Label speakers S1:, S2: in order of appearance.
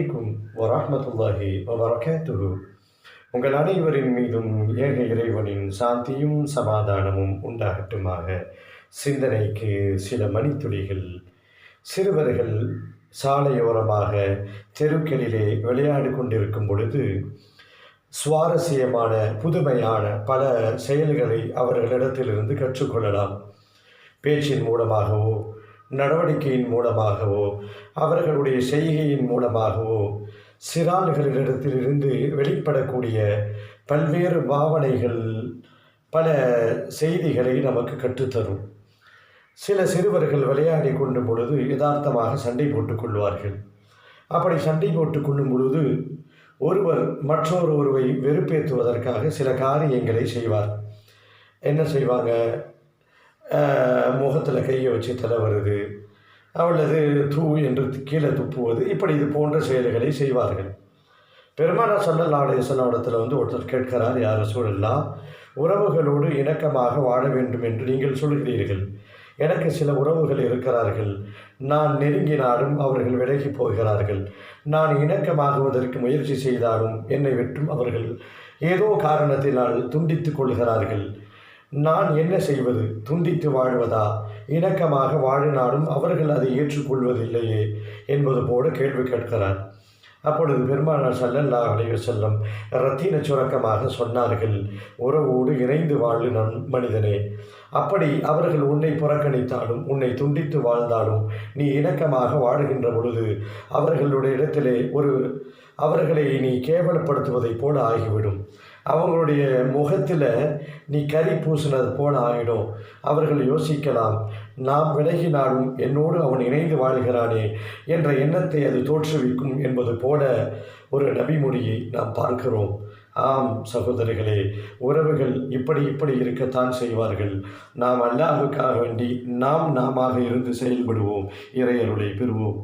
S1: அலைக்கும் வரமத்துல்லாஹி வபரகாத்துஹு. உங்கள் அனைவரின் மீதும் ஏக இறைவனின் சாந்தியும் சமாதானமும் உண்டாகட்டுமாக. சிந்தனைக்கு சில மணித்துளிகள். சிறுவர்கள் சாலையோரமாக தெருக்களிலே விளையாடி கொண்டிருக்கும் பொழுது சுவாரஸ்யமான புதுமையான பல செயல்களை அவர்களிடத்திலிருந்து கற்றுக்கொள்ளலாம் பேச்சின் மூலமாகவோ நடவடிக்கையின் மூலமாகவோ அவர்களுடைய செய்கையின் மூலமாகவோ சிறார்களிடத்திலிருந்து வெளிப்படக்கூடிய பல்வேறு பாவனைகள் பல செய்திகளை நமக்கு கற்றுத்தரும். சில சிறுவர்கள் விளையாடி கொள்ளும் பொழுது யதார்த்தமாக சண்டை போட்டுக் கொள்வார்கள். அப்படி சண்டை போட்டுக் கொள்ளும் பொழுது ஒருவர் மற்றொரு ஒருவை வெறுப்பேற்றுவதற்காக சில காரியங்களை செய்வார். என்ன செய்வாங்க? முகத்தில் கையை வச்சு தலை வருது அல்லது தூ என்று கீழே துப்புவது இப்படி இது போன்ற செயல்களை செய்வார்கள். பெருமானா சல்லல்லா அலையசல்லாவிடத்தில் வந்து ஒருத்தர் கேட்கிறார் யார் சூழல்லா உறவுகளோடு இணக்கமாக வாழ வேண்டும் என்று நீங்கள் சொல்கிறீர்கள். எனக்கு சில உறவுகள் இருக்கிறார்கள். நான் நெருங்கினாலும் அவர்கள் விலகி போகிறார்கள். நான் இணக்கமாகுவதற்கு முயற்சி செய்தாலும் என்னை விட்டும் அவர்கள் ஏதோ காரணத்தினால் துண்டித்து கொள்கிறார்கள். நான் என்ன செய்வது? துண்டித்து வாழ்வதா? இணக்கமாக வாழினாலும் அவர்கள் அதை ஏற்றுக்கொள்வதில்லையே என்பது போல கேள்வி கேட்கிறார். அப்பொழுது பெருமானார் சல்லல்லா அலைய செல்லம் ரத்தின சுரக்கமாக சொன்னார்கள் உறவோடு இணைந்து வாழு நன் மனிதனே. அப்படி அவர்கள் உன்னை புறக்கணித்தாலும் உன்னை துண்டித்து வாழ்ந்தாலும் நீ இணக்கமாக வாழுகின்ற பொழுது அவர்களுடைய இடத்திலே ஒரு அவர்களை நீ கேவலப்படுத்துவதைப் போல ஆகிவிடும். அவங்களுடைய முகத்தில் நீ கறி பூசினது போல ஆகிடும் அவர்கள் யோசிக்கலாம் நாம் விலகினாலும் என்னோடு அவன் இணைந்து வாழ்கிறானே என்ற எண்ணத்தை அது தோற்றுவிக்கும் என்பது போல ஒரு நபிமொழியை நாம் பார்க்கிறோம். ஆம் சகோதரிகளே உறவுகள் இப்படி இப்படி இருக்கத்தான் செய்வார்கள். நாம் அல்லாஹுக்காக வேண்டி நாம் நாம இருந்து செயல்படுவோம் இறையருளை பெறுவோம்.